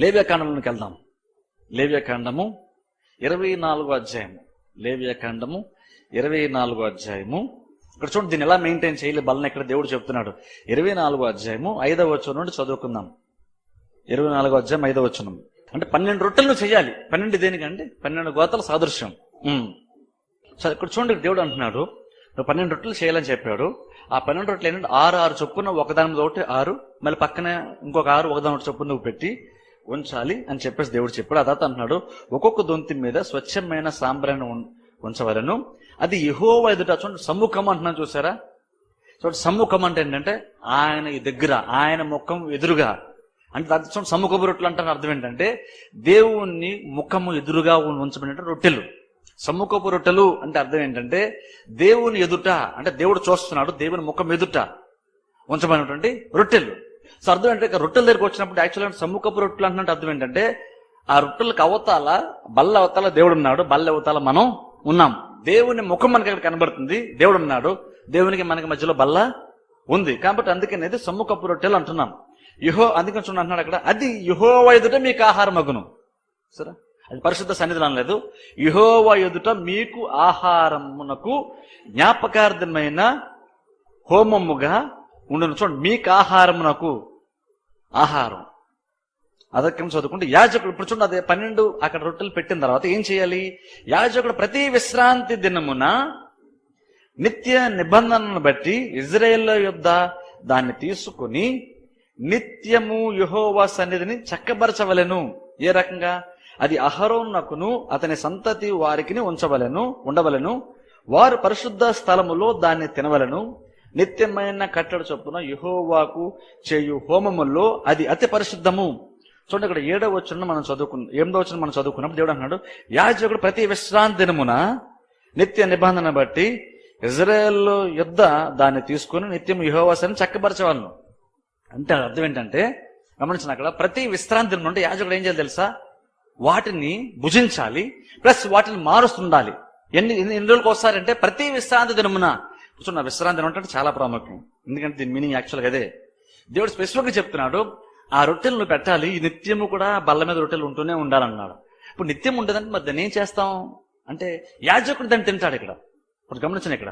లేవ్యకాండంలోకి వెళ్దాం. లేవ్యకాండము ఇరవై నాలుగో అధ్యాయము. లేవ్యకాండము ఇరవై నాలుగో అధ్యాయము. ఇక్కడ చూడండి దీన్ని ఎలా మెయింటైన్ చేయాలి? బలన ఇక్కడ దేవుడు చెప్తున్నాడు. ఇరవై నాలుగో అధ్యాయము ఐదవ వచనం నుండి చదువుకుందాం. ఇరవై నాలుగో అధ్యాయం ఐదవ వచనం. అంటే పన్నెండు రొట్టెలు చేయాలి. పన్నెండు దేనికంటే పన్నెండు గోతల సాదృశ్యం. ఉమ్. ఇక్కడ చూడండి దేవుడు అంటున్నాడు నువ్వు పన్నెండు రొట్టెలు చేయాలని చెప్పాడు. ఆ పన్నెండు రొట్టెలు ఏంటంటే ఆరు ఆరు చొప్పున ఒకదాని ఒకటి ఆరు మళ్ళీ పక్కనే ఇంకొక ఆరు ఒకదాని ఒకటి చొప్పున నువ్వు పెట్టి ఉంచాలి అని చెప్పేసి దేవుడు చెప్పాడు. ఆ తర్వాత అంటున్నాడు ఒక్కొక్క దొంతి మీద స్వచ్ఛమైన సాంబ్రాన్ని ఉం- ఉంచవలను. అది యహో ఎదుట చూడండి సమ్ముఖం అంటున్నాను చూసారా? చూడండి సమ్ముఖం అంటే ఏంటంటే ఆయన దగ్గర ఆయన ముఖం ఎదురుగా. అంటే దాని చూడండి సమ్ముఖపు రొట్టెలు అంటే అర్థం ఏంటంటే దేవుణ్ణి ముఖము ఎదురుగా ఉంచబడిన రొట్టెలు. సమ్ముఖపు రొట్టెలు అంటే అర్థం ఏంటంటే దేవుని ఎదుట అంటే దేవుడు చూస్తున్నాడు దేవుని ముఖం ఎదుట ఉంచబడినటువంటి రొట్టెలు. సో అర్థం ఏంటంటే రొట్టెల దగ్గరకు వచ్చినప్పుడు యాక్చువల్గా సమ్ముఖపు రొట్టెలు అంటే అర్థం ఏంటంటే ఆ రొట్టెలకు అవతాల బల్ల అవతాల దేవుడు ఉన్నాడు. బల్ల అవతాల మనం ఉన్నాం. దేవుని ముఖం మనకి అక్కడ కనబడుతుంది. దేవుడు ఉన్నాడు. దేవునికి మనకి మధ్యలో బల్ల ఉంది. కాబట్టి అందుకనేది ఇది సమ్ముఖపు రొట్టెలు అంటున్నాం. యుహో అందుకని చూడండి అంటున్నాడు అక్కడ అది యుహోవ ఎదుట మీకు ఆహారం మగును సరే? అది పరిశుద్ధ సన్నిధిలో అనలేదు యుహోవ ఎదుట మీకు ఆహారమునకు జ్ఞాపకార్థమైన హోమముగా ఉండను. చూడండి మీకు ఆహారమునకు ఆహారం. అదక్యం చదువుకుంటే యాజకుడు ఇప్పుడు చూడండి అదే పన్నెండు అక్కడ రొట్టెలు పెట్టిన తర్వాత ఏం చేయాలి? యాజకుడు ప్రతి విశ్రాంతి దినమున నిత్య నిబంధనను బట్టి ఇజ్రాయేల్ యుద్ధ దాన్ని తీసుకుని నిత్యము యెహోవా సన్నిధిని చక్కబరచవలెను. ఏ రకంగా? అది అహరోన్నకును అతని సంతతి వారికి ఉంచవలెను ఉండవలెను. వారు పరిశుద్ధ స్థలములో దాన్ని తినవలను. నిత్యమైన కట్టడి చొప్పున యహోవాకు చేయు హోమముల్లో అది అతి పరిశుద్ధము. చూడండి ఇక్కడ ఏడవ వచ్చిన మనం చదువుకున్న ఎనిమిదో వచ్చిన మనం చదువుకున్నప్పుడు దేవుడు అంటున్నాడు యాజకుడు ప్రతి విశ్రాంతి దినమున నిత్య నిబంధన బట్టి ఇజ్రాయెల్ యుద్ధ దాన్ని తీసుకుని నిత్యం యహోవాసాన్ని చక్కపరచేవాళ్ళు అంటే అర్థం ఏంటంటే గమనించిన అక్కడ ప్రతి విశ్రాంతి దినం నుండి యాజకుడు ఏం చేయాలి తెలుసా? వాటిని భుజించాలి ప్లస్ వాటిని మారుస్తుండాలి. ఎన్ని ఎన్ని ఎన్ని రోజులకు వస్తారంటే ప్రతి విశ్రాంతి దినమున కూర్చున్న విశ్రాంతి దినం అంటే చాలా ప్రాముఖ్యం. ఎందుకంటే దీని మీనింగ్ యాక్చువల్గా అదే. దేవుడు స్పెసిఫిక్గా చెప్తున్నాడు ఆ రొట్టెలు నువ్వు పెట్టాలి ఈ నిత్యము కూడా బల్ల మీద రొట్టెలు ఉంటూనే ఉండాలన్నాడు. ఇప్పుడు నిత్యం ఉండదంటే మరి దాన్ని ఏం చేస్తాం? అంటే యాజకుడు దాన్ని తింటాడు ఇక్కడ. ఇప్పుడు గమనించండి ఇక్కడ.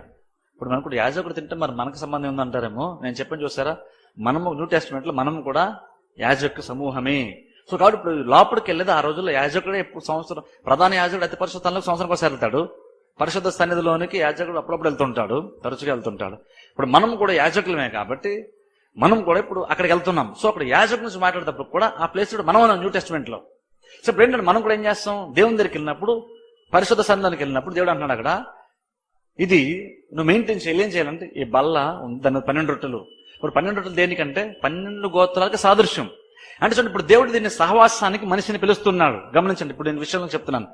ఇప్పుడు మనకు కూడా యాజకుడు తింటే మరి మనకు సంబంధం ఉందంటారేమో? నేను చెప్పని చూసారా? మనము న్యూ టెస్ట్మెంట్లో మనము కూడా యాజక సమూహమే. సో కాబట్టి ఇప్పుడు లోపలికి వెళ్ళేది ఆ రోజుల్లో యాజకుడే ఎప్పుడు సంవత్సరం ప్రధాన యాజకుడు అతి పరిశుద్ధంలో సంవత్సరం కోసం వెళ్తాడు. పరిశుద్ధ సన్నిధిలోనికి యాజకుడు అప్పుడప్పుడు వెళ్తుంటాడు తరచుగా వెళ్తుంటాడు. ఇప్పుడు మనం కూడా యాజకులమే కాబట్టి మనం కూడా ఇప్పుడు అక్కడికి వెళ్తున్నాం. సో అక్కడ యాజకు నుంచి మాట్లాడేటప్పుడు కూడా ఆ ప్లేస్ మనం ఉన్నాం న్యూ టెస్ట్మెంట్లో. సో ఇప్పుడు ఏంటంటే మనం కూడా ఏం చేస్తాం? దేవుని దగ్గరికి వెళ్ళినప్పుడు పరిశుద్ధ సన్నిధానికి వెళ్ళినప్పుడు దేవుడు అంటున్నాడు అక్కడ ఇది నువ్వు మెయింటైన్ చేయాలి. ఏం చేయాలంటే ఈ బల్ల దాని పన్నెండు రొట్టెలు. ఇప్పుడు పన్నెండు రొట్టెలు దేనికంటే? పన్నెండు గోత్రాలకు సాదృశ్యం. అంటే చూడండి ఇప్పుడు దేవుడు దీన్ని సహవాసానికి మనిషిని పిలుస్తున్నాడు. గమనించండి ఇప్పుడు నేను విషయంలో చెప్తున్నాను.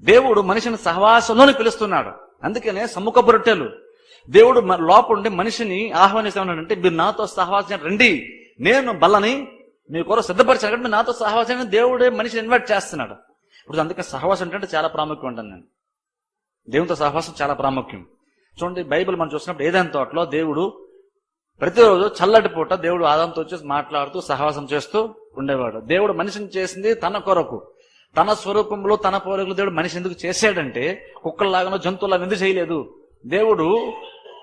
దేవుడు మనిషిని సహవాసంలోని పిలుస్తున్నాడు. అందుకనే సముఖ రొట్టెలు. దేవుడు మ- లోపలుండి మనిషిని ఆహ్వానిస్తున్నాడంటే మీరు నాతో సహవాసం రండి. నేను బల్లని మీ కొర సిద్ధపరిచాను కాబట్టి నాతో సహవాసం దేవుడే మనిషిని ఇన్వైట్ చేస్తున్నాడు. ఇప్పుడు అందుకే సహవాసం అంటే చాలా ప్రాముఖ్యం ఉంటుంది నేను. దేవునితో సహవాసం చాలా ప్రాముఖ్యం. చూడండి బైబిల్ మనం చూసినప్పుడు ఏదైనా తోటలో దేవుడు ప్రతిరోజు చల్లటి పూట దేవుడు ఆదంతో వచ్చేసి మాట్లాడుతూ సహవాసం చేస్తూ ఉండేవాడు. దేవుడు మనిషిని చేసింది తన కొరకు. తన స్వరూపంలో తన పోలికలు దేవుడు మనిషి ఎందుకు చేశాడంటే కుక్కల్లాగానో జంతువులాగా ఎందుకు చేయలేదు? దేవుడు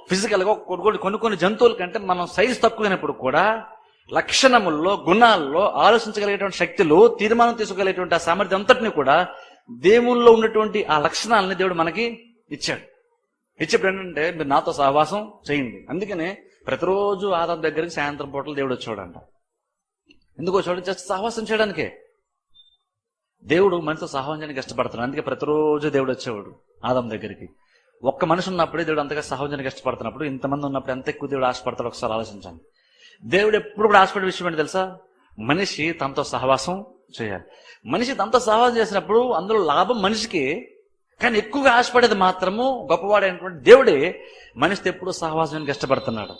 ఫిజికల్గా కొన్ని కొన్ని- కొన్ని జంతువుల కంటే మనం సైజు తక్కువైనప్పుడు కూడా లక్షణముల్లో గుణాల్లో ఆలోచించగలిగేటువంటి శక్తులు తీర్మానం తీసుకోగలిగేటువంటి ఆ సామర్థ్యం అంతటిని కూడా దేవుల్లో ఉన్నటువంటి ఆ లక్షణాలని దేవుడు మనకి ఇచ్చాడు. ఇచ్చేప్పుడు ఏంటంటే మీరు నాతో సహవాసం చేయండి. అందుకనే ప్రతిరోజు ఆదాం దగ్గరికి సాయంత్రం పూటలు దేవుడు వచ్చాడంట ఎందుకు వచ్చాడు జస్ట్ సహవాసం చేయడానికే. దేవుడు మనతో సహవాసం ఇష్టపడుతున్నాడు అందుకే ప్రతిరోజు దేవుడు వచ్చేవాడు ఆదాం దగ్గరికి. ఒక్క మనిషి ఉన్నప్పుడే దేవుడు అంతగా సహజంగా ఇష్టపడుతున్నప్పుడు ఇంతమంది ఉన్నప్పుడు ఎంత ఎక్కువ దేవుడు ఆశపడతాడు ఒకసారి ఆలోచించండి దేవుడు ఎప్పుడు కూడా ఆశపడే విషయం ఏంటి తెలుసా? మనిషి తనతో సహవాసం చేయాలి. మనిషి తనతో సహవాసం చేసినప్పుడు అందులో లాభం మనిషికి కానీ ఎక్కువగా ఆశపడేది మాత్రము గొప్పవాడైనటువంటి దేవుడే మనిషితో ఎప్పుడు సహవాసానికి ఇష్టపడుతున్నాడు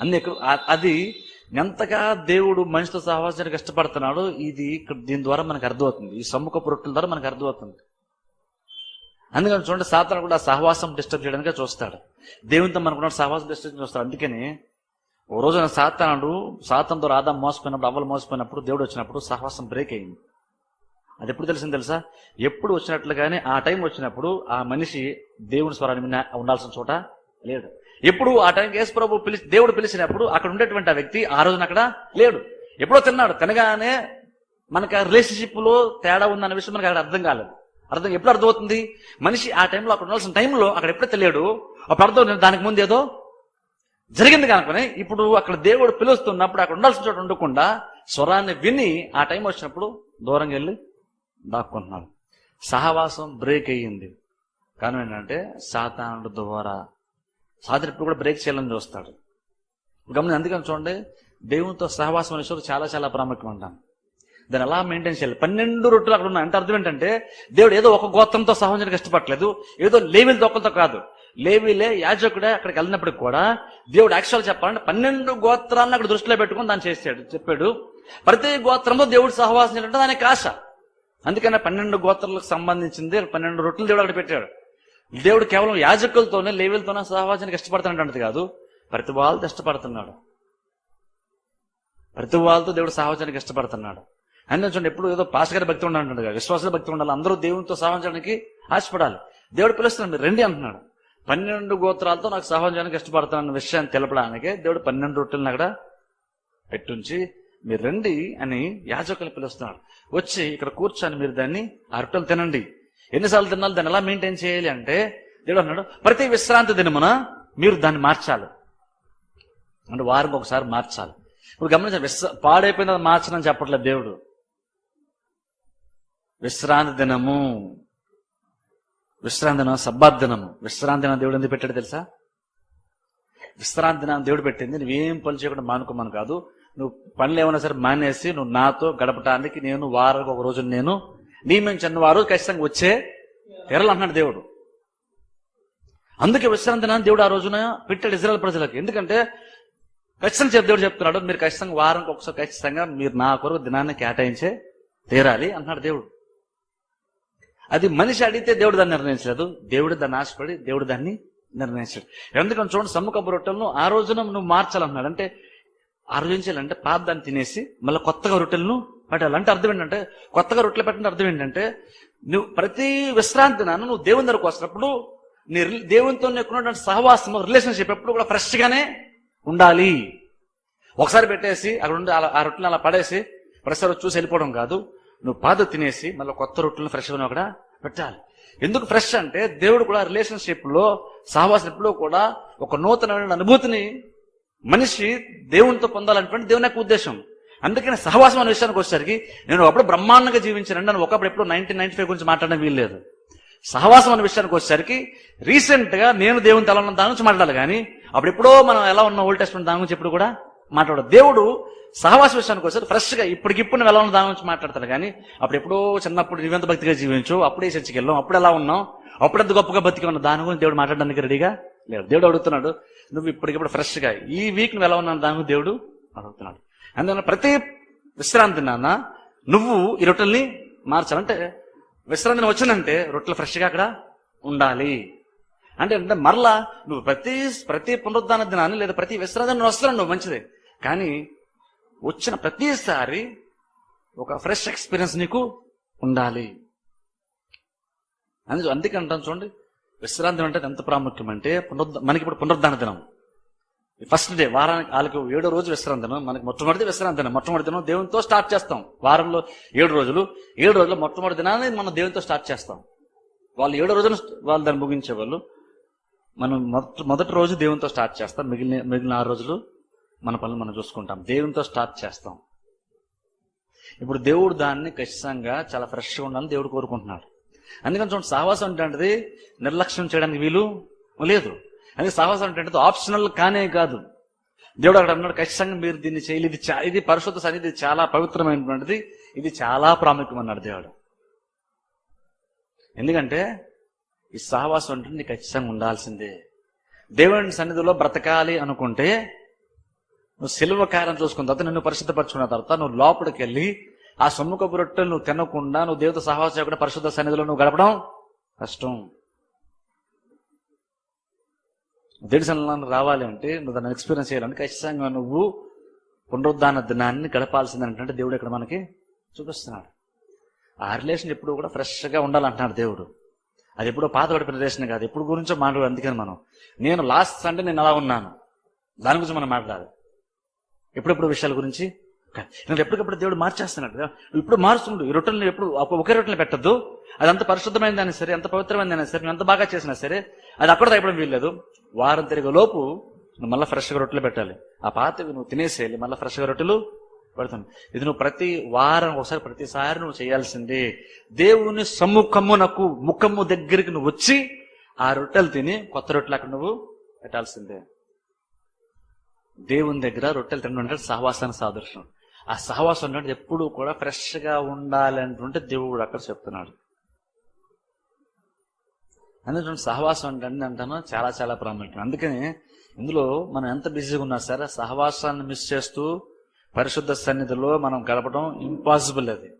అందుకు అది ఎంతగా దేవుడు మనిషితో సహవాసానికి ఇష్టపడుతున్నాడో ఇది ఇక్కడ దీని ద్వారా మనకు అర్థమవుతుంది. ఈ సమ్ముఖపు రొట్టెల ద్వారా మనకు అర్థమవుతుంది. అందుకని చూడండి సాతాను కూడా సహవాసం డిస్టర్బ్ చేయడానికి చూస్తాడు. దేవునితో మనకున్న సహవాసం డిస్టర్బ్ చూస్తాడు. అందుకని ఓ రోజున సాతానుడు సాతంతో రాధా మోసపోయినప్పుడు అవ్వలు మోసపోయినప్పుడు దేవుడు వచ్చినప్పుడు సహవాసం బ్రేక్ అయింది. అది ఎప్పుడు తెలిసింది తెలుసా? ఎప్పుడు వచ్చినట్లుగానే ఆ టైం వచ్చినప్పుడు ఆ మనిషి దేవుని స్వరాన్ని ఉండాల్సిన చోట లేడు ఎప్పుడు ఆ టైంకి యేసు ప్రభు పిలిచి దేవుడు పిలిచినప్పుడు అక్కడ ఉండేటువంటి ఆ వ్యక్తి ఆ రోజున అక్కడ లేడు. ఎప్పుడో తిన్నాడు. తినగానే మనకి ఆ రిలేషన్షిప్లో తేడా ఉందన్న విషయం మనకి అక్కడ అర్థం కాలేదు. అర్థం ఎప్పుడు అర్థమవుతుంది? మనిషి ఆ టైంలో అక్కడ ఉండాల్సిన టైంలో అక్కడ ఎప్పుడైతే లేడు అప్పుడు అర్థం దానికి ముందు ఏదో జరిగింది కనుకనే ఇప్పుడు అక్కడ దేవుడు పిలుస్తున్నప్పుడు అక్కడ ఉండాల్సిన చోట ఉండకుండా స్వరాన్ని విని ఆ టైం వచ్చినప్పుడు దూరంగా వెళ్ళి దాక్కుంటున్నాడు. సహవాసం బ్రేక్ అయ్యింది. కారణం ఏంటంటే సాతానుడు ద్వారా సాతాను ఇప్పుడు కూడా బ్రేక్ చేయాలని చూస్తాడు గమని అందుకని చూడండి దేవునితో సహవాసం అనే చాలా చాలా ప్రాముఖ్యం అంటాను దాన్ని ఎలా మెయింటైన్ చేయాలి? పన్నెండు రొట్టెలు అక్కడ ఉన్నాయి. అంటే అర్థం ఏంటంటే దేవుడు ఏదో ఒక గోత్రంతో సహవాసానికి ఇష్టపడలేదు ఏదో లేవిల దొక్కలతో కాదు. లేవిలే యాజకుడే అక్కడికి వెళ్ళినప్పటికి కూడా దేవుడు యాక్చువల్ చెప్పాలంటే పన్నెండు గోత్రాలను అక్కడ దృష్టిలో పెట్టుకుని దాన్ని చేశాడు చెప్పాడు. ప్రతి గోత్రంలో దేవుడు సహవాసం చేయాలంటే దానికి ఆశ. అందుకనే పన్నెండు గోత్రాలకు సంబంధించింది పన్నెండు రొట్టెలు దేవుడు అక్కడ పెట్టాడు. దేవుడు కేవలం యాజకులతోనే లేవులతోనే సహవాసానికి ఇష్టపడుతున్నట్టు కాదు. ప్రతి వాళ్ళతో ఇష్టపడుతున్నాడు ప్రతి వాళ్ళతో దేవుడు సహవాసానికి ఇష్టపడుతున్నాడు అని చూడండి ఎప్పుడు ఏదో పాసగారి భక్తి ఉండాలంటాడు కదా విశ్వాస భక్తి ఉండాలి అందరూ దేవునితో సహవాసానికి ఆశపడాలి. దేవుడు పిలుస్తున్నాడు రండి అంటున్నాడు. పన్నెండు గోత్రాలతో నాకు సహవాసానికి ఇష్టపడుతున్న విషయాన్ని తెలపడానికే దేవుడు పన్నెండు రొట్టెలను అక్కడ పెట్టుంచి మీరు రండి అని యాజకులు పిలుస్తున్నాడు వచ్చి ఇక్కడ కూర్చొని మీరు దాన్ని ఆ రొట్టెలు తినండి. ఎన్నిసార్లు తినాలి దాన్ని ఎలా మెయింటైన్ చేయాలి అంటే దేవుడు అన్నాడు ప్రతి విశ్రాంతి దినమున మీరు దాన్ని మార్చాలి. అంటే వారికి ఒకసారి మార్చాలి. ఇప్పుడు గమనించాలి విశ్ర పాడైపోయిన మార్చనని చెప్పట్లేదు దేవుడు. విశ్రాంతి దినము విశ్రాంతి దినం సబ్బాత్ దినము. విశ్రాంతి దినం దేవుడు ఎందుకు పెట్టాడు తెలుసా? విశ్రాంతి దినం దేవుడు పెట్టింది నువ్వేం పని చేయకుండా మానుకోమని కాదు. నువ్వు పనులు ఏమైనా సరే మానేసి నువ్వు నాతో గడపటానికి నేను వారానికి ఒక రోజు నేను నియమించిన వారు ఖచ్చితంగా వచ్చే తెరలు అన్నాడు దేవుడు. అందుకే విశ్రాంతి దినాన్ని దేవుడు ఆ రోజున పెట్టాడు ఇజ్రాయల్ ప్రజలకు. ఎందుకంటే ఖచ్చితంగా చెప్పి దేవుడు చెప్తున్నాడు మీరు ఖచ్చితంగా వారానికి ఒకసారి ఖచ్చితంగా మీరు నా కొరకు దినాన్ని కేటాయించే తీరాలి అంటున్నాడు దేవుడు. అది మనిషి అడిగితే దేవుడు దాన్ని నిర్ణయించలేదు. దేవుడు దాన్ని ఆశపడి దేవుడు దాన్ని నిర్ణయించాడు. ఎందుకంటే చూడండి సమ్ముకపు రొట్టెలను ఆ రోజున నువ్వు మార్చాలన్నాడు అంటే ఆ రోజు ఏం పాత దాన్ని తినేసి మళ్ళీ కొత్తగా రొట్టెలను పెట్టాలి అంటే అర్థం ఏంటంటే కొత్తగా రొట్టెలు పెట్టిన అర్థం ఏంటంటే నువ్వు ప్రతి విశ్రాంతిన నువ్వు దేవుని దగ్గరకు వస్తున్నప్పుడు నీ దేవునితో నీకున్నటువంటి సహవాసం రిలేషన్షిప్ ఎప్పుడు కూడా ఫ్రెష్గానే ఉండాలి. ఒకసారి పెట్టేసి అక్కడ ఉండి అలా ఆ రొట్టెలు అలా పడేసి ప్రసారం చూసి వెళ్ళిపోవడం కాదు. నువ్వు పాత తినేసి మళ్ళీ కొత్త రొట్టెలను ఫ్రెష్గా అక్కడ పెట్టాలి. ఎందుకు ఫ్రెష్ అంటే దేవుడు కూడా రిలేషన్షిప్లో సహవాసంలో కూడా ఒక నూతనమైన అనుభూతిని మనిషి దేవునితో పొందాలనుకుంటే దేవుని యొక్క ఉద్దేశం. అందుకని సహవాసం అనే విషయానికి వచ్చేసరికి నేను ఒకప్పుడు బ్రహ్మాండంగా జీవించాను అని ఒకప్పుడు ఎప్పుడు నైన్టీన్ నైన్టీ ఫైవ్ గురించి మాట్లాడడం వీల్లేదు సహవాసం అనే విషయానికి వచ్చేసరికి రీసెంట్గా నేను దేవుని తల ఉన్న దాని నుంచి మాట్లాడాలి కానీ అప్పుడు ఎప్పుడో మనం ఎలా ఉన్న ఓల్డ్ టెస్ట్ దాని గురించి ఎప్పుడు కూడా మాట్లాడదు దేవుడు సహవాస విషయానికి వచ్చారు ఫ్రెష్గా ఇప్పటికిప్పుడు నువ్వు ఎలా ఉన్న దాని గురించి మాట్లాడతాడు కానీ అప్పుడు ఎప్పుడో చిన్నప్పుడు నువ్వెంత భక్తిగా జీవించు అప్పుడే చర్చికి వెళ్ళాం అప్పుడు ఎలా ఉన్నాం అప్పుడెంత గొప్పగా బతికి ఉన్న దాని గురించి దేవుడు మాట్లాడడానికి రెడీగా లేడు దేవుడు అడుగుతున్నాడు నువ్వు ఇప్పటికిప్పుడు ఫ్రెష్గా ఈ వీక్ నువ్వు ఎలా ఉన్నావు దాని గురించి దేవుడు అడుగుతున్నాడు. అందువల్ల ప్రతి విశ్రాంతి నాన్న నువ్వు ఈ రొట్టెల్ని మార్చాలంటే విశ్రాంతి వచ్చిందంటే రొట్టెలు ఫ్రెష్గా అక్కడ ఉండాలి. అంటే అంటే మరలా నువ్వు ప్రతి ప్రతి పునరుద్ధాన దినాన్ని లేదా ప్రతి విశ్రాంతి నువ్వు వస్తున్నావు నువ్వు మంచిదే. కానీ వచ్చిన ప్రతిసారి ఒక ఫ్రెష్ ఎక్స్పీరియన్స్ నీకు ఉండాలి. అందుకే అంటాను చూడండి విశ్రాంతి అంటే ఎంత ప్రాముఖ్యం అంటే పునరుద్ధ మనకి ఇప్పుడు పునరుద్ధాన దినం. ఫస్ట్ డే వారానికి వాళ్ళకి ఏడో రోజు విశ్రాంతనం మనకి మొట్టమొదటి విశ్రాంతి మొట్టమొదటి దినం దేవునితో స్టార్ట్ చేస్తాం. వారంలో ఏడు రోజులు. ఏడు రోజులు మొట్టమొదటి దినాన్ని మనం దేవునితో స్టార్ట్ చేస్తాం. వాళ్ళు ఏడో రోజున వాళ్ళు దాన్ని ముగించే వాళ్ళు మనం మొదటి మొదటి రోజు దేవునితో స్టార్ట్ చేస్తాం. మిగిలిన మిగిలిన ఆరు రోజులు మన పనులు మనం చూసుకుంటాం. దేవునితో స్టార్ట్ చేస్తాం. ఇప్పుడు దేవుడు దాన్ని ఖచ్చితంగా చాలా ఫ్రెష్గా ఉండాలని దేవుడు కోరుకుంటున్నాడు. అందుకని చూడండి సహవాసం అంటే నిర్లక్ష్యం చేయడానికి వీలు లేదు. అని సహవాసం అంటే ఆప్షనల్ కానే కాదు. దేవుడు అక్కడ అన్నాడు ఖచ్చితంగా మీరు దీన్ని చేయాలి ఇది ఇది పరిశుద్ధ సన్నిధి చాలా పవిత్రమైనటువంటిది ఇది చాలా ప్రాముఖ్యం అన్నాడు దేవుడు. ఎందుకంటే ఈ సహవాసం అంటే నీకు ఖచ్చితంగా ఉండాల్సిందే. దేవుని సన్నిధిలో బ్రతకాలి అనుకుంటే నువ్వు సిలువ కార్యం చూసుకున్న తర్వాత నిన్ను పరిశుద్ధపరచుకున్న తర్వాత నువ్వు లోపలికి వెళ్ళి ఆ సొమ్ముకపు రొట్టెలు నువ్వు తినకుండా నువ్వు దేవత సహవాసం చేయకుండా పరిశుద్ధ సన్నిధిలో నువ్వు గడపడం కష్టం. దేవుడి రావాలి అంటే నువ్వు దాన్ని ఎక్స్పీరియన్స్ చేయాలంటే ఖచ్చితంగా నువ్వు పునరుద్ధాన దినాన్ని గడపాల్సింది అంటే దేవుడు ఇక్కడ మనకి చూపిస్తున్నాడు. ఆ రిలేషన్ ఎప్పుడు కూడా ఫ్రెష్గా ఉండాలంటున్నాడు దేవుడు. అది ఎప్పుడో పాత పడిపోయిన రిలేషన్ కాదు. ఎప్పుడు గురించో మాట్లాడు అందుకని మనం నేను లాస్ట్ సండే నేను అలా ఉన్నాను. దాని గురించి మనం మాట్లాడాలి. ఎప్పుడెప్పుడు విషయాల గురించి? నేను ఎప్పటికప్పుడు దేవుడు మార్చేస్తున్నాడు కదా. ఇప్పుడు మారుస్తుండు. ఈ రొట్టెలు ఎప్పుడు ఒకే రొట్టెలు పెట్టద్దు. అది అంత పరిశుద్ధమైనదైనా సరే ఎంత పవిత్రమైనదైనా సరే నువ్వు ఎంత బాగా చేసినా సరే అది అక్కడ తగ్గడం వీల్లేదు. వారం తిరిగే లోపు నువ్వు మళ్ళీ ఫ్రెష్గా రొట్టెలు పెట్టాలి. ఆ పాతవి నువ్వు తినేసేయాలి. మళ్ళీ ఫ్రెష్గా రొట్టెలు పెడతాను. ఇది నువ్వు ప్రతి వారం ఒకసారి ప్రతిసారి నువ్వు చేయాల్సిందే దేవుని సమ్ముఖమునకు ముఖము దగ్గరికి నువ్వు వచ్చి ఆ రొట్టెలు తిని కొత్త రొట్టెలు అక్కడ నువ్వు పెట్టాల్సిందే. దేవుని దగ్గర రొట్టెలు తినడం అంటే సహవాసానికి సాదృశ్యం. ఆ సహవాసం అంటే ఎప్పుడు కూడా ఫ్రెష్గా ఉండాలంటుంటే దేవుడు అక్కడ చెప్తున్నాడు. అందుకే సహవాసం అంటే అంటాను చాలా చాలా ప్రాముఖ్యం. అందుకని ఇందులో మనం ఎంత బిజీగా ఉన్నా సరే సహవాసాన్ని మిస్ చేస్తూ పరిశుద్ధ సన్నిధిలో మనం గడపడం ఇంపాసిబుల్ అది.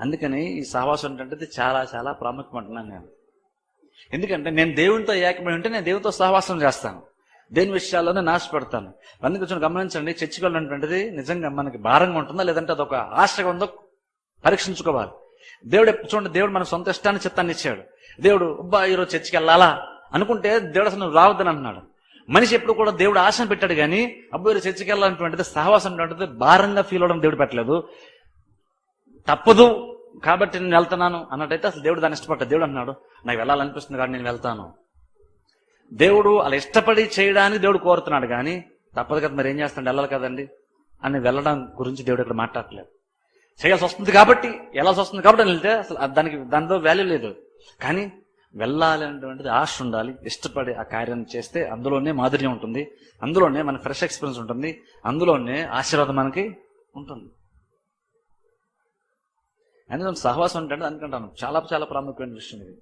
అందుకని ఈ సహవాసం అంటే చాలా చాలా ప్రాముఖ్యం అంటున్నాను నేను. ఎందుకంటే నేను దేవునితో ఏకమై ఉంటే నేను దేవునితో సహవాసం చేస్తాను. దేని విషయాల్లోనే నాశపెడతాను. అందుకు కొంచెం గమనించండి. చర్చికి వెళ్ళినటువంటిది నిజంగా మనకి భారంగా ఉంటుందా? లేదంటే అదొక ఆశగా ఉందో? పరీక్షించుకోవాలి. దేవుడు చూడండి దేవుడు మన సొంత ఇష్టాన్ని చిత్తాన్ని ఇచ్చాడు. దేవుడు అబ్బా ఈరోజు చర్చికి వెళ్ళాలా? అనుకుంటే దేవుడు అసలు నువ్వు రావద్దని అంటున్నాడు మనిషి ఎప్పుడు కూడా దేవుడు ఆశను పెట్టాడు కానీ అబ్బో ఈరోజు చర్చికి వెళ్ళాలన్నటువంటిది సహవాసం భారంగా ఫీల్ అవడం దేవుడు పెట్టలేదు. తప్పదు. కాబట్టి నేను వెళ్తున్నాను అన్నట్టయితే అసలు దేవుడు దాన్ని ఇష్టపడ్డాడు దేవుడు అన్నాడు నాకు వెళ్ళాలనిపిస్తుంది కానీ నేను వెళ్తాను. దేవుడు అలా ఇష్టపడి చేయడానికి దేవుడు కోరుతున్నాడు కానీ తప్పదు కదా మరి ఏం చేస్తాడు? వెళ్ళాలి కదండి. అని వెళ్ళడం గురించి దేవుడు ఇక్కడ మాట్లాడలేదు చేయాల్సి వస్తుంది కాబట్టి వెళ్ళాల్సి వస్తుంది కాబట్టి అని వెళ్తే అసలు దానికి దానిలో వాల్యూ లేదు. కానీ వెళ్ళాలి అనేటువంటిది ఆశ ఉండాలి. ఇష్టపడి ఆ కార్యం చేస్తే అందులోనే మాధుర్యం ఉంటుంది. అందులోనే మన ఫ్రెష్ ఎక్స్పీరియన్స్ ఉంటుంది. అందులోనే ఆశీర్వాదం మనకి ఉంటుంది. అందుకని సహవాసం అంటే అనుకుంటాను చాలా చాలా ప్రాముఖ్యమైన విషయం ఇది.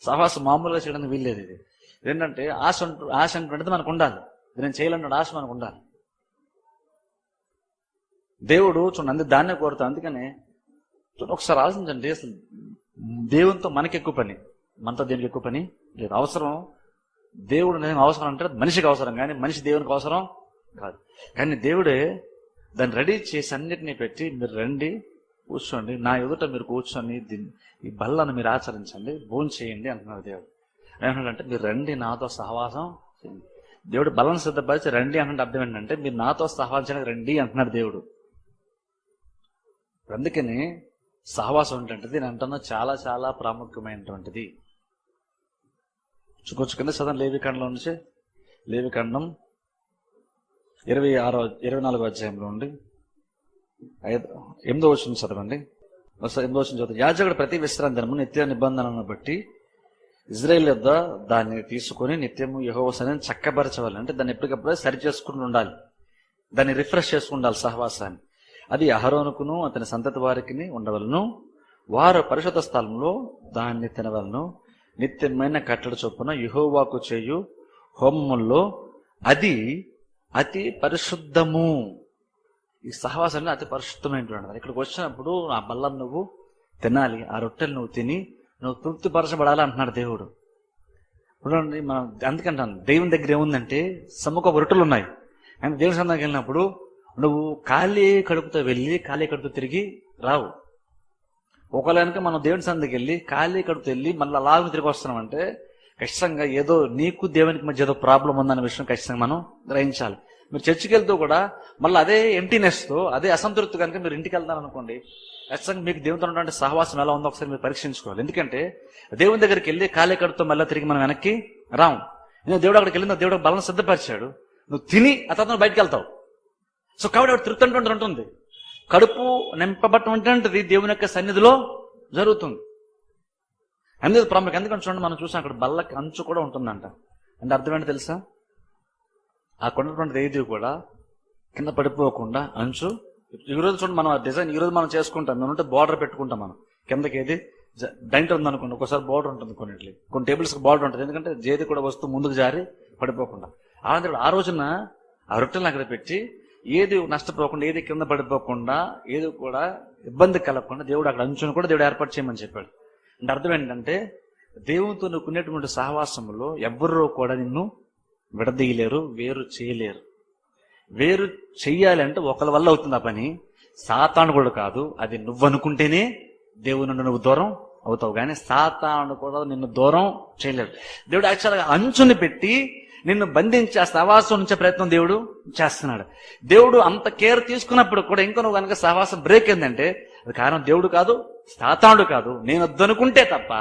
సహవాసం మామూలుగా చేయడానికి వీల్లేదు ఇది. ఏంటంటే ఆశ ఉంటు- ఆశ అనేటువంటిది మనకు ఉండాలి ఇది నేను చేయాలన్న ఆశ మనకు ఉండాలి దేవుడు చూడండి అందుకు దాన్నే కోరుతా అందుకనే ఒకసారి ఆలోచించండి అసలు దేవునితో మనకి ఎక్కువ పని మనతో దేనికి ఎక్కువ పని లేదు. అవసరం దేవుడు నిజంగా అవసరం అంటే మనిషికి అవసరం కానీ మనిషి దేవునికి అవసరం కాదు. కానీ దేవుడే దాన్ని రెడీ చేసి అన్నిటినీ పెట్టి మీరు రండి కూర్చోండి నా ఎదుట మీరు కూర్చొని దీన్ని ఈ బల్లను మీరు ఆచరించండి భోజనం చేయండి అంటున్నారు దేవుడు. ఏమంటాడంటే మీరు రండి నాతో సహవాసం. దేవుడు బలం సిద్ధపరిచి రండి అంటే అర్థం ఏంటంటే మీరు నాతో సహవాసానికి రండి అంటున్నాడు దేవుడు. అందుకని సహవాసం ఏంటంటే నేను అంటున్నా చాలా చాలా ప్రాముఖ్యమైనటువంటిది. కొంచెం కింద చదవం లేవికాండంలో నుంచి లేవికాండం ఇరవై ఆరో ఇరవై నాలుగో అధ్యాయంలో ఉండి ఐదు ఎనిమిదో వచ్చిన చదవండి. ఎనిమిదో వచ్చిన చదువు. యాజకుడు ప్రతి విశ్రాంతి దినము నిత్య నిబంధనలను బట్టి ఇజ్రాయెల్ యొద్ద దాన్ని తీసుకొని నిత్యము యహోవసని చక్కబరచవాలి. అంటే దాన్ని ఎప్పటికప్పుడే సరి చేసుకుని ఉండాలి. దాన్ని రిఫ్రెష్ చేసుకుని ఉండాలి సహవాసాన్ని. అది అహరోనుకును అతని సంతతి వారికి ఉండవలను. వారు పరిశుద్ధ స్థలంలో దాన్ని తినవలను. నిత్యమైన కట్టడి చొప్పున యుహోవాకు చేయు హోమముల్లో అది అతి పరిశుద్ధము. ఈ సహవాసం అతి పరిశుద్ధమైనటువంటి ఇక్కడికి వచ్చినప్పుడు ఆ బల్లం నువ్వు తినాలి. ఆ రొట్టెలు నువ్వు తిని నువ్వు తృప్తిపరచబడాలి అంటున్నాడు దేవుడు. చూడండి మనం అందుకంటాను దేవుని దగ్గర ఏముందంటే సమ్ముఖ రొట్టెలు ఉన్నాయి. అండ్ దేవుని సందానికి వెళ్ళినప్పుడు నువ్వు ఖాళీ కడుపుతో వెళ్ళి ఖాళీ కడుపుతో తిరిగి రావు. ఒకలానికి మనం దేవుని సందికి వెళ్ళి ఖాళీ కడుపుతో వెళ్ళి మళ్ళీ అలాగే తిరిగి వస్తున్నామంటే ఖచ్చితంగా ఏదో నీకు దేవునికి మధ్య ఏదో ప్రాబ్లం ఉందనే విషయం ఖచ్చితంగా మనం గ్రహించాలి. మీరు చర్చికి వెళ్తూ కూడా మళ్ళీ అదే ఎంటీనెస్తో అదే అసంతృప్తి కనుక మీరు ఇంటికి వెళ్తాను అనుకోండి ఖచ్చితంగా మీకు దేవునితో ఉన్నటువంటి సహవాసం ఎలా ఉందో ఒకసారి మీరు పరీక్షించుకోవాలి. ఎందుకంటే దేవుని దగ్గరికి వెళ్ళి ఖాళీ కడుతూ మళ్ళీ తిరిగి మనం వెనక్కి రాము. నేను దేవుడు అక్కడికి వెళ్ళిన దేవుడు బలం సిద్ధపరిచాడు. నువ్వు తిని ఆ తర్వాత బయటకు వెళ్తావు. సో కాబట్టి ఆవిడ తృప్తి అంటుంటే ఉంటుంది. కడుపు నింపబట్టటువంటిది దేవుని యొక్క సన్నిధిలో జరుగుతుంది. అనేది ప్రాముఖ్యం. ఎందుకంటే చూడండి మనం చూసాం అక్కడ బల్లకి అంచు కూడా ఉంటుందంట. అంటే అర్థం తెలుసా? ఆ కొండటువంటి ఏది కూడా కింద పడిపోకుండా అంచు. ఈ రోజు చూడండి మనం ఆ డిజైన్ ఈ రోజు మనం చేసుకుంటాం. మేము ఉంటే బార్డర్ పెట్టుకుంటాం మనం. కిందకి ఏది? డైంట్ ఉంది అనుకోండి ఒకసారి బార్డర్ ఉంటుంది కొన్నింటికి. కొన్ని టేబుల్స్ బార్డర్ ఉంటుంది. ఎందుకంటే జేది కూడా వస్తూ ముందుకు జారి పడిపోకుండా. అలాంటి ఆ రోజున ఆ రొట్టెలను అక్కడ పెట్టి ఏది నష్టపోకుండా ఏది కింద పడిపోకుండా ఏది కూడా ఇబ్బంది కలగకుండా దేవుడు అక్కడ అంచును కూడా దేవుడు ఏర్పాటు చేయమని చెప్పాడు. అంటే అర్థం ఏంటంటే దేవునితో నువ్వు కొనేటువంటి సహవాసంలో ఎవ్వరూ కూడా నిన్ను విడదీయలేరు వేరు చేయలేరు. వేరు చెయ్యాలి అంటే ఒకరి వల్ల అవుతుంది ఆ పని. సాతాను కూడా కాదు అది నువ్వనుకుంటేనే దేవుని నుండి నువ్వు దూరం అవుతావు కానీ సాతాను కూడా నిన్ను దూరం చేయలేడు. దేవుడు యాక్చువల్గా అంచుని పెట్టి నిన్ను బంధించి ఆ సహవాసం ఉంచే ప్రయత్నం దేవుడు చేస్తున్నాడు. దేవుడు అంత కేర్ తీసుకున్నప్పుడు కూడా ఇంకా నువ్వు కనుక సహవాసం బ్రేక్ ఏంటంటే అది కారణం దేవుడు కాదు సాతానుడు కాదు. నేను వద్దనుకుంటే తప్ప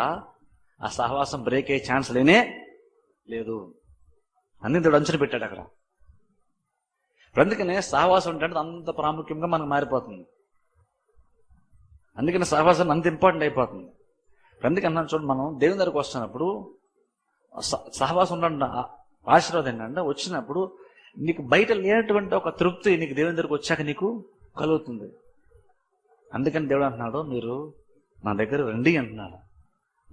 ఆ సహవాసం బ్రేక్ అయ్యే ఛాన్స్ లేనే లేదు. అన్ని దేవుడు అంచుని పెట్టాడు అక్కడ. ఇప్పుడు అందుకనే సహవాసం అంటే అంత ప్రాముఖ్యంగా మనకు మారిపోతుంది. అందుకని సహవాసం అంత ఇంపార్టెంట్ అయిపోతుంది. ఇప్పుడు అందుకే అన్నాను చూడండి మనం దేవుని దగ్గరకు వస్తున్నప్పుడు స- సహవాసం ఉండండి ఆశీర్వాదం ఏంటంటే వచ్చినప్పుడు నీకు బయట లేనటువంటి ఒక తృప్తి నీకు దేవుని దగ్గరకు వచ్చాక నీకు కలుగుతుంది. అందుకని దేవుడు అంటున్నాడు మీరు నా దగ్గర రండి అంటున్నాడు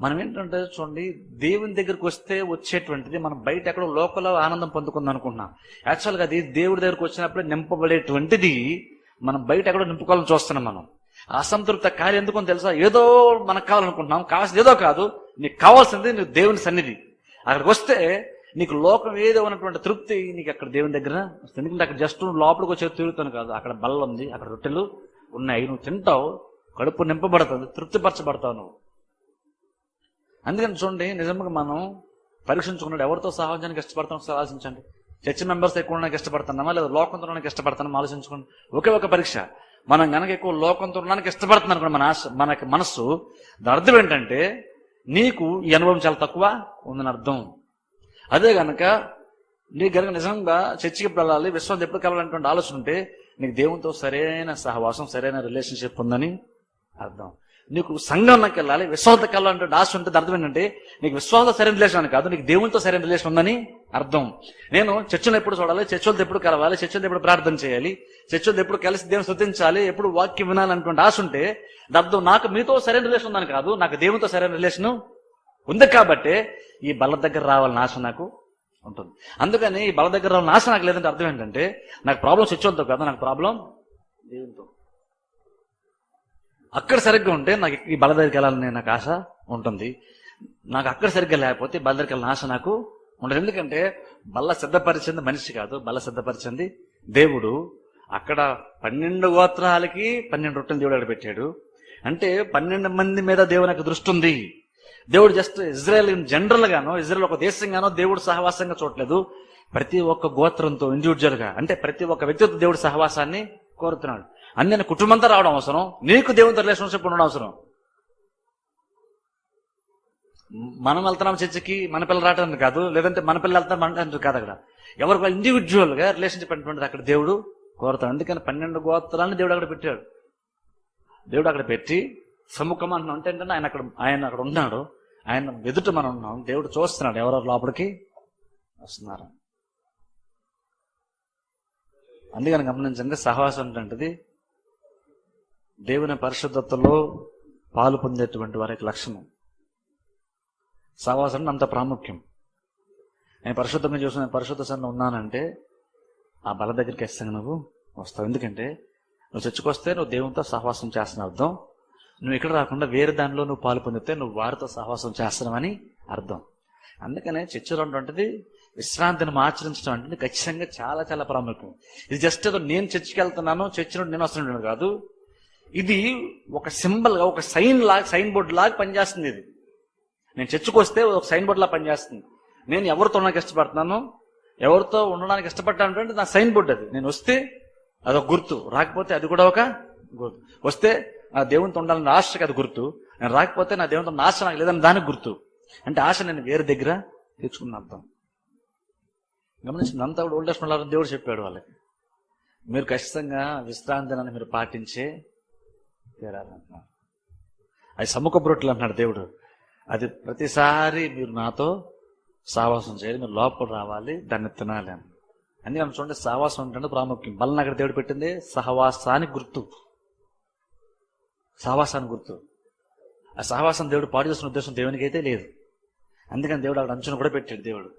మనం ఏంటంటే చూడండి దేవుని దగ్గరికి వస్తే వచ్చేటువంటిది మనం బయట ఎక్కడో లోకల్ ఆనందం పొందుకుందాం అనుకుంటున్నాం. యాక్చువల్గా అది దేవుడి దగ్గరకు వచ్చినప్పుడే నింపబడేటువంటిది మనం బయట ఎక్కడో నింపుకోవాలని చూస్తున్నాం మనం. ఆ అసంతృప్త కార్యం ఎందుకు తెలుసా? ఏదో మనకు కావాలనుకుంటున్నాం. కావాల్సింది ఏదో కాదు. నీకు కావాల్సింది నీకు దేవుని సన్నిధి. అక్కడికి వస్తే నీకు లోకం ఏదో ఉన్నటువంటి తృప్తి నీకు అక్కడ దేవుని దగ్గర వస్తుంది. ఎందుకంటే అక్కడ జస్ట్ నువ్వు లోపలికి వచ్చే తిరుగుతాను కాదు. అక్కడ బల్ల ఉంది అక్కడ రొట్టెలు ఉన్నాయి. నువ్వు తింటావు కడుపు నింపబడుతుంది తృప్తిపరచబడతావు నువ్వు. అందుకని చూడండి నిజంగా మనం పరీక్షించుకున్నాడు ఎవరితో సహజానికి ఇష్టపడతాం ఒకసారి ఆలోచించండి. చర్చ్ మెంబర్స్ ఎక్కువ ఉండడానికి ఇష్టపడుతున్నామా లేదా లోకంతో ఉండడానికి ఇష్టపడుతున్నామా ఆలోచించుకోండి. ఒకే ఒక పరీక్ష. మనం గనక ఎక్కువ లోకంతో ఉండడానికి ఇష్టపడుతున్నాను మన ఆశ మనకి మనస్సు దాని అర్థం ఏంటంటే నీకు ఈ అనుభవం చాలా తక్కువ ఉందని అర్థం. అదే గనక నీకు గనక నిజంగా చర్చికి వెళ్ళాలి విశ్వాసం ఎప్పుడు కలవాలనేటువంటి ఆలోచన ఉంటే నీకు దేవునితో సరైన సహవాసం సరైన రిలేషన్షిప్ ఉందని అర్థం. నీకు సంఘంలోకి వెళ్ళాలి విశ్వాసత వెళ్ళాలంటే ఆశ ఉంటే అర్థం ఏంటంటే నీకు విశ్వాస సరైన రిలేషన్ అని కాదు నీకు దేవునితో సరైన రిలేషన్ ఉందని అర్థం. నేను చర్చలు ఎప్పుడు చూడాలి చర్చలతో ఎప్పుడు కలవాలి చర్చలతో ఎప్పుడు ప్రార్థన చేయాలి చర్చలతో ఎప్పుడు కలిసి దేవుని శృతించాలి ఎప్పుడు వాక్యం వినాలనుకుంటే ఆశ ఉంటే అర్థం నాకు మీతో సరైన రిలేషన్ ఉందని కాదు నాకు దేవునితో సరైన రిలేషన్ ఉంది కాబట్టే ఈ బల దగ్గర రావాలని ఆశ నాకు ఉంటుంది. అందుకని ఈ బల దగ్గర రావాలని ఆశ నాకు లేదంటే అర్థం ఏంటంటే నాకు ప్రాబ్లం చర్చలతో కాదు నాకు ప్రాబ్లం దేవునితో. అక్కడ సరిగ్గా ఉంటే నాకు ఈ బల దగ్గరికి వెళ్ళాలని నాకు ఆశ ఉంటుంది. నాకు అక్కడ సరిగ్గా లేకపోతే బల దగ్గరికి వెళ్ళిన ఆశ నాకు ఉండదు. ఎందుకంటే బల్ల సిద్ధపరిచింది మనిషి కాదు బల్ల సిద్ధపరిచింది దేవుడు. అక్కడ పన్నెండు గోత్రాలకి పన్నెండు రొట్టెలు దేవుడు అక్కడ పెట్టాడు. అంటే పన్నెండు మంది మీద దేవునికి దృష్టి ఉంది. దేవుడు జస్ట్ ఇజ్రాయెల్ జనరల్ గానో ఇజ్రాయెల్ ఒక దేశంగానో దేవుడు సహవాసంగా చూడలేదు ప్రతి ఒక్క గోత్రంతో ఇండివిజువల్గా అంటే ప్రతి ఒక్క వ్యక్తితో దేవుడు సహవాసాన్ని కోరుతున్నాడు. అన్ని కుటుంబంతో రావడం అవసరం నీకు దేవునితో రిలేషన్షిప్ ఉండడం అవసరం. మనం వెళ్తున్నాం చర్చికి మన పిల్లలు రావడానికి కాదు లేదంటే మన పిల్లలు వెళ్తాం అంటే కాదు అక్కడ. ఎవరికి ఇండివిజువల్గా రిలేషన్షిప్ అటువంటిది అక్కడ దేవుడు కోరుతాడు. అందుకని పన్నెండు గోత్రాలను దేవుడు అక్కడ పెట్టాడు. దేవుడు అక్కడ పెట్టి సముఖం అంటున్నాం. అంటే ఏంటంటే ఆయన అక్కడ ఆయన అక్కడ ఉన్నాడు. ఆయన ఎదుట మనం ఉన్నాం. దేవుడు చూస్తున్నాడు ఎవరెవరు లోపలికి వస్తున్నారు. అందుకని గమనించండి సహవాసం అంటే దేవుని పరిశుద్ధతలో పాలు పొందేటువంటి వారికి లక్షణం. సహవాసం అంత ప్రాముఖ్యం. నేను పరిశుద్ధంగా చూసిన పరిశుద్ధ సన్న ఉన్నానంటే ఆ బల దగ్గరికి ఖచ్చితంగా నువ్వు వస్తావు. ఎందుకంటే నువ్వు చచ్చుకొస్తే నువ్వు దేవునితో సహవాసం చేస్తున్న అర్థం. నువ్వు ఇక్కడ రాకుండా వేరే దానిలో నువ్వు పాలు పొందితే నువ్వు వారితో సహవాసం చేస్తున్నావని అర్థం. అందుకనే చర్చలు అటువంటిది విశ్రాంతిని ఆచరించడం అంటే ఖచ్చితంగా చాలా చాలా ప్రాముఖ్యం. ఇది జస్ట్ ఏదో నేను చర్చికి వెళ్తున్నాను చర్చి నుండి నేను వస్తున్నాను కాదు. ఇది ఒక సింబల్గా ఒక సైన్ లాగా సైన్ బోర్డ్ లాగా పనిచేస్తుంది ఇది. నేను చర్చకు వస్తే ఒక సైన్ బోర్డ్ లాగా పనిచేస్తుంది. నేను ఎవరితో ఉండడానికి ఇష్టపడుతున్నాను ఎవరితో ఉండడానికి ఇష్టపడ్డాను అంటే నా సైన్ బోర్డ్ అది. నేను వస్తే అదొక గుర్తు. రాకపోతే అది కూడా ఒక గుర్తు. వస్తే నా దేవునితో ఉండాలని ఆశకి అది గుర్తు. నేను రాకపోతే నా దేవునితో ఆశ నాకు లేదని దానికి గుర్తు. అంటే ఆశ నేను వేరే దగ్గర తెచ్చుకున్న అర్థం. గమనించింది అంతా కూడా ఓల్డ్ టెస్ట్ దేవుడు చెప్పాడు వాళ్ళకి. మీరు ఖచ్చితంగా విశ్రాంతిని మీరు పాటించే తీరాలంటున్నారు అది సముఖ బ్రొట్లు అంటున్నాడు దేవుడు. అది ప్రతిసారి మీరు నాతో సావాసం చేయాలి మీరు లోపల రావాలి దాన్ని తినాలి అని. అందుకని చూడండి సహవాసం అంటే ప్రాముఖ్యం. బలం అక్కడ దేవుడు పెట్టింది సహవాసానికి గుర్తు. సహవాసానికి గుర్తు. ఆ సహవాసం దేవుడు పాడు చేసిన ఉద్దేశం దేవునికి అయితే లేదు. అందుకని దేవుడు అక్కడ అంచును కూడా పెట్టాడు దేవుడు.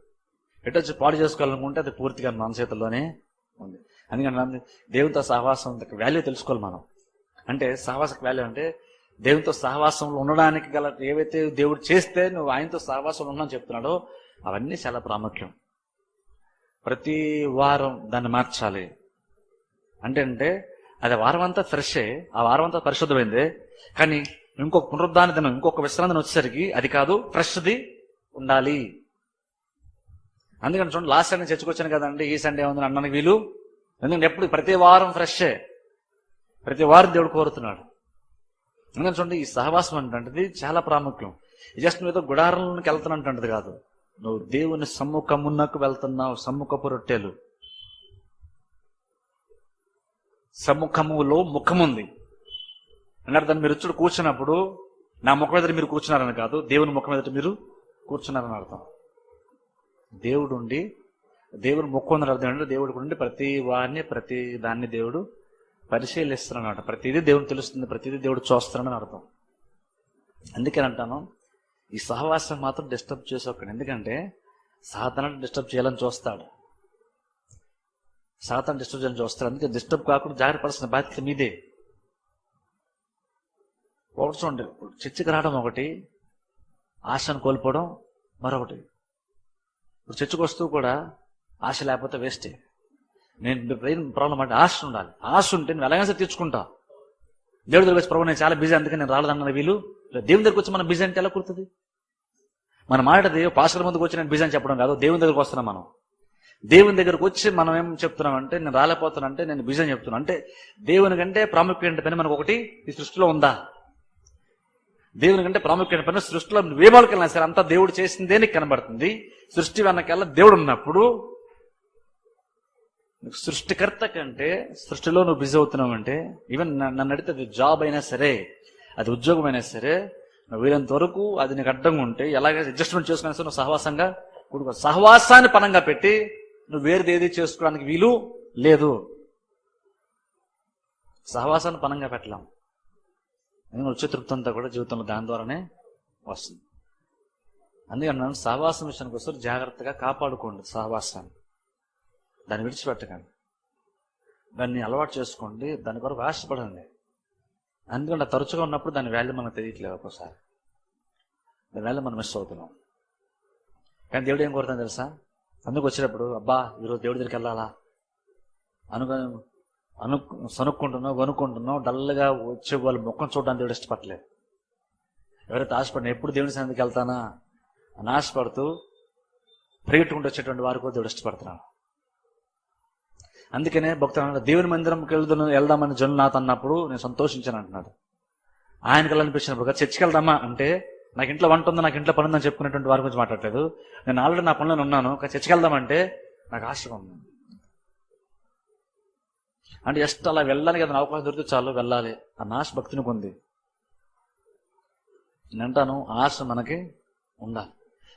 ఎట్టొచ్చి పాడు చేసుకోవాలనుకుంటే అది పూర్తిగా మన చేతుల్లోనే ఉంది. అందుకని నన్ను దేవునితో సహవాసం వాల్యూ తెలుసుకోవాలి మనం. అంటే సహవాసక వాల్యూ అంటే దేవునితో సహవాసంలో ఉండడానికి గల ఏవైతే దేవుడు చేస్తే నువ్వు ఆయనతో సహవాసంలో ఉన్నాఅని చెప్తున్నాడో అవన్నీ చాలా ప్రాముఖ్యం. ప్రతి వారం దాన్ని మార్చాలి. అంటే అంటే అది వారం అంతా ఫ్రెషే ఆ వారం అంతా పరిశుద్ధమైంది. కానీ ఇంకొక పునరుద్ధాన దినం ఇంకొక విశ్రాంతి వచ్చేసరికి అది కాదు ఫ్రెష్ది ఉండాలి. అందుకని చూడండి లాస్ట్ సండే చర్చకు వచ్చాను కదండి ఈ సండే ఉంది అన్నానికి వీలు? ఎందుకంటే ఎప్పుడు ప్రతి వారం ఫ్రెషే ప్రతి వారు దేవుడు కోరుతున్నాడు. అందుకని చూడండి ఈ సహవాసం అంటే చాలా ప్రాముఖ్యం. జస్ట్ నువ్వు ఏదో గుడారంలోకి వెళ్తున్నట్టు కాదు. నువ్వు దేవుని సమ్ముఖమున్నకు వెళ్తున్నావు సమ్ముఖపు రొట్టెలు. సమ్ముఖములో ముఖముంది. అంటే దాన్ని మీరు ఇచ్చుడు కూర్చున్నప్పుడు నా ముఖం ఎదుట మీరు కూర్చున్నారని కాదు దేవుని ముఖం ఎదుట మీరు కూర్చున్నారని అర్థం. దేవుడు ఉండి దేవుని ముఖం ఉందని అర్థం ఏంటంటే దేవుడికి ఉండి ప్రతి వారిని ప్రతి దాన్ని దేవుడు పరిశీలిస్తున్నాడు ప్రతిదీ దేవుడు తెలుస్తుంది ప్రతిదీ దేవుడు చూస్తున్నాడని అర్థం. అందుకని అంటాను ఈ సహవాసం మాత్రం డిస్టర్బ్ చేసుకోకండి ఎందుకంటే సాధన డిస్టర్బ్ చేయాలని చూస్తాడు. సాధన డిస్టర్బ్ చేయాలని చూస్తాడు. అందుకే డిస్టర్బ్ కాకుండా జాగ్రత్తపడాల్సిన బాధ్యత మీదే. ఒకటి చూడండి చర్చికి రావడం ఒకటి ఆశను కోల్పోవడం మరొకటి. ఇప్పుడు చర్చకు వస్తూ కూడా ఆశ లేకపోతే వేస్టే నేను బ్రెయిన్ ప్రాబ్లం అంటే ఆశ ఉండాలి. ఆశ ఉంటే నువ్వు ఎలాగైనా సరే దేవుడి దగ్గర వచ్చి ప్రభు నేను చాలా బిజీ అందుకని నేను రాలేదన్న వీలు దేవుని దగ్గరకు వచ్చి మనం బిజీ అంటే ఎలా కుడుతుంది మన మాటది పాస్టర్ ముందుకు వచ్చి నేను బిజీ అని చెప్పడం కాదు దేవుని దగ్గరకు వస్తున్నాం మనం. దేవుని దగ్గరకు వచ్చి మనం ఏం చెప్తున్నాం అంటే నేను రాలేకపోతానంటే నేను బిజీ అని చెప్తున్నాను. అంటే దేవుని కంటే ప్రాముఖ్యమైన పని మనకు ఒకటి ఈ సృష్టిలో ఉందా? దేవుని కంటే ప్రాముఖ్యమైన పని సృష్టిలో వేమాలకెళ్ళినా సరే అంతా దేవుడు చేసిందే నీకు కనబడుతుంది. సృష్టి వెనకెళ్ళ దేవుడు ఉన్నప్పుడు సృష్టికర్త కంటే సృష్టిలో నువ్వు బిజీ అవుతున్నావు అంటే ఈవెన్ నన్ను అడిగితే అది జాబ్ అయినా సరే అది ఉద్యోగం అయినా సరే నువ్వు వీలంత వరకు అది నీకు అడ్డంగా ఉంటే ఎలాగ అడ్జస్ట్మెంట్ చేసుకున్నా సరే నువ్వు సహవాసంగా కూడుకో. సహవాసాన్ని పనంగా పెట్టి నువ్వు వేరేది ఏది చేసుకోవడానికి వీలు లేదు. సహవాసాన్ని పనంగా పెట్టలేం. ఎందుకంటే వచ్చే తృప్తి అంతా కూడా జీవితంలో దాని ద్వారానే వస్తుంది. అందుకని సహవాసం విషయానికి వస్తే జాగ్రత్తగా కాపాడుకోండి సహవాసాన్ని. దాన్ని విడిచిపెట్టకండి. దాన్ని అలవాటు చేసుకోండి. దాని కొరకు ఆశపడండి. ఎందుకంటే తరచుగా ఉన్నప్పుడు దాని వాల్యూ మనకు తెలియట్లేదు ఒక్కోసారి. దాని వాల్యూ మనం మిస్ అవుతున్నాం. కానీ దేవుడు ఏం కోరుతాను తెలుసా? అందుకు వచ్చేటప్పుడు అబ్బా ఈరోజు దేవుడి దగ్గరికి వెళ్ళాలా? అనుకు అను సనుక్కుంటున్నావు కొనుక్కుంటున్నావు డల్గా వచ్చే వాళ్ళ ముఖం చూడడానికి దేవుడు ఇష్టపడలేదు ఎవరైతే ఆశపడిన ఎప్పుడు దేవుని సన్నిధికి వెళ్తానా? అని ఆశపడుతూ పరిగెట్టుకుంటూ వచ్చేటువంటి వారు కూడా దేవుడు ఇష్టపడుతున్నాను అందుకనే భక్తులు అన్నాడు దేవుని మందిరంకి వెళ్తున్న వెళ్దామని జనులు నాతో అన్నప్పుడు నేను సంతోషించాను అంటున్నాడు. ఆయనకి వెళ్ళనిపించినప్పుడు కదా చర్చికి వెళ్దామా? అంటే నాకు ఇంట్లో వంట ఉంది నాకు ఇంట్లో పని ఉందని చెప్పుకునేటువంటి వారి గురించి మాట్లాడలేదు. నేను ఆల్రెడీ నా పనిలో ఉన్నాను కానీ చర్చికి వెళ్దామంటే నాకు ఆశగా ఉంది. అంటే జస్ట్ అలా వెళ్ళాలి కదా అవకాశం దొరికితే చాలు వెళ్ళాలి ఆ నాశ భక్తిని ఉంది. నేను అంటాను ఆశ మనకి ఉండాలి.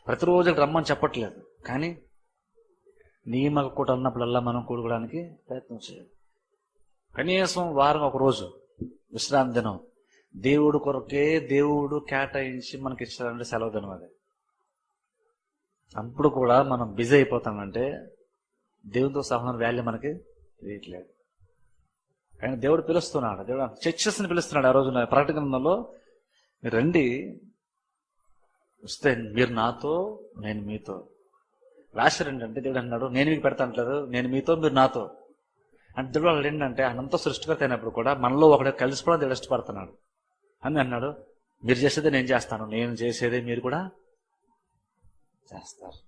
ప్రతిరోజు రమ్మని చెప్పట్లేదు కానీ నియమక కూడా అన్నప్పుడల్లా మనం కూడుకోవడానికి ప్రయత్నం చేయాలి. కనీసం వారం ఒక రోజు విశ్రాంతి దినం. దేవుడు కొరకే దేవుడు కేటాయించి మనకి ఇచ్చారంటే సెలవు దినం అది. అప్పుడు కూడా మనం బిజీ అయిపోతామంటే దేవునితో సహనం వాల్యూ మనకి తెలియట్లేదు. కానీ దేవుడు పిలుస్తున్నాడు. దేవుడు చర్చస్ని పిలుస్తున్నాడు ఆ రోజు ప్రకటన గ్రంథంలో మీరు రండి. వస్తే మీరు నాతో నేను మీతో. రాశారండి అంటే దేవుడు అన్నాడు నేను మీకు పెడతాను నేను మీతో మీరు నాతో. అంటే దేవుడు వాళ్ళు ఏంటంటే అనంత సృష్టికర్త అయినప్పుడు కూడా మనలో ఒకటి కలిసిపోవడం దేవుడు ఇష్టపడుతున్నాడు. అని అన్నాడు మీరు చేసేదే నేను చేస్తాను నేను చేసేదే మీరు కూడా చేస్తారు.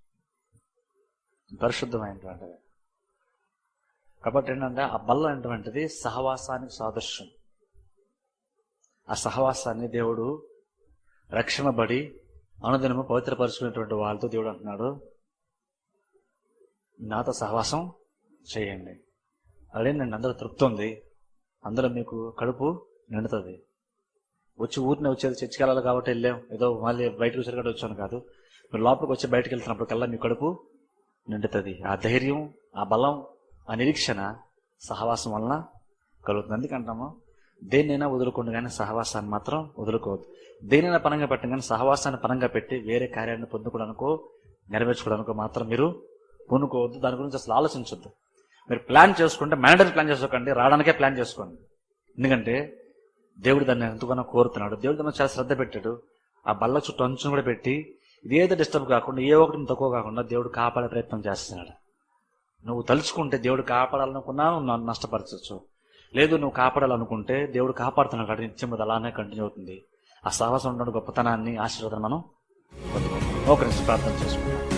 పరిశుద్ధమైనటువంటిది. కాబట్టి ఏంటంటే ఆ బల్ల అనేటువంటిది సహవాసానికి సాదృశ్యం. ఆ సహవాసాన్ని దేవుడు రక్షణబడి అనుదినము పవిత్రపరుచుకునేటువంటి వాళ్ళతో దేవుడు అంటున్నాడు నాతో సహవాసం చేయండి. అదేంటండి అందరూ తృప్తి ఉంది అందులో మీకు కడుపు నిండుతుంది. వచ్చి ఊరిని వచ్చేది చర్చికి వెళ్ళాలి కాబట్టి వెళ్ళాం. ఏదో మళ్ళీ బయటకు వచ్చారు వచ్చాను కాదు. మీరు లోపలికి వచ్చి బయటకు వెళ్తున్నప్పుడు కల్లా మీ కడుపు నిండుతుంది. ఆ ధైర్యం ఆ బలం ఆ నిరీక్షణ సహవాసం వలన కలుగుతుంది. అందుకంటాము దేన్నైనా వదులుకోండి కానీ సహవాసాన్ని మాత్రం వదులుకోవద్దు. దేనైనా పనంగా పెట్టండి కానీ సహవాసాన్ని పనంగా పెట్టి వేరే కార్యాన్ని పొందుకోవడానికో నెరవేర్చుకోవడానికో మాత్రం మీరు పూనుకోవద్దు దాని గురించి అసలు ఆలోచించొద్దు. మీరు ప్లాన్ చేసుకుంటే మేనేజర్ ప్లాన్ చేసుకోకండి రావడానికే ప్లాన్ చేసుకోండి. ఎందుకంటే దేవుడు దాన్ని ఎంతగానో కోరుతున్నాడు. దేవుడు దాన్ని చాలా శ్రద్ధ పెట్టాడు. ఆ బల్ల చుట్టూ అంచును కూడా పెట్టి ఇదేదో డిస్టర్బ్ కాకుండా ఏ ఒకటి తక్కువ కాకుండా దేవుడు కాపాడే ప్రయత్నం చేస్తున్నాడు. నువ్వు తలుచుకుంటే దేవుడు కాపాడాలనుకున్నా నువ్వు నష్టపరచచ్చు. లేదు నువ్వు కాపాడాలనుకుంటే దేవుడు కాపాడుతున్నాడు కాబట్టి నిత్యం అది అలానే కంటిన్యూ అవుతుంది. ఆ సాహసం ఉండడం గొప్పతనాన్ని ఆశీర్వాదం మనం పొందుకుందాం. మోకరించి ప్రార్థన చేసుకుంటాం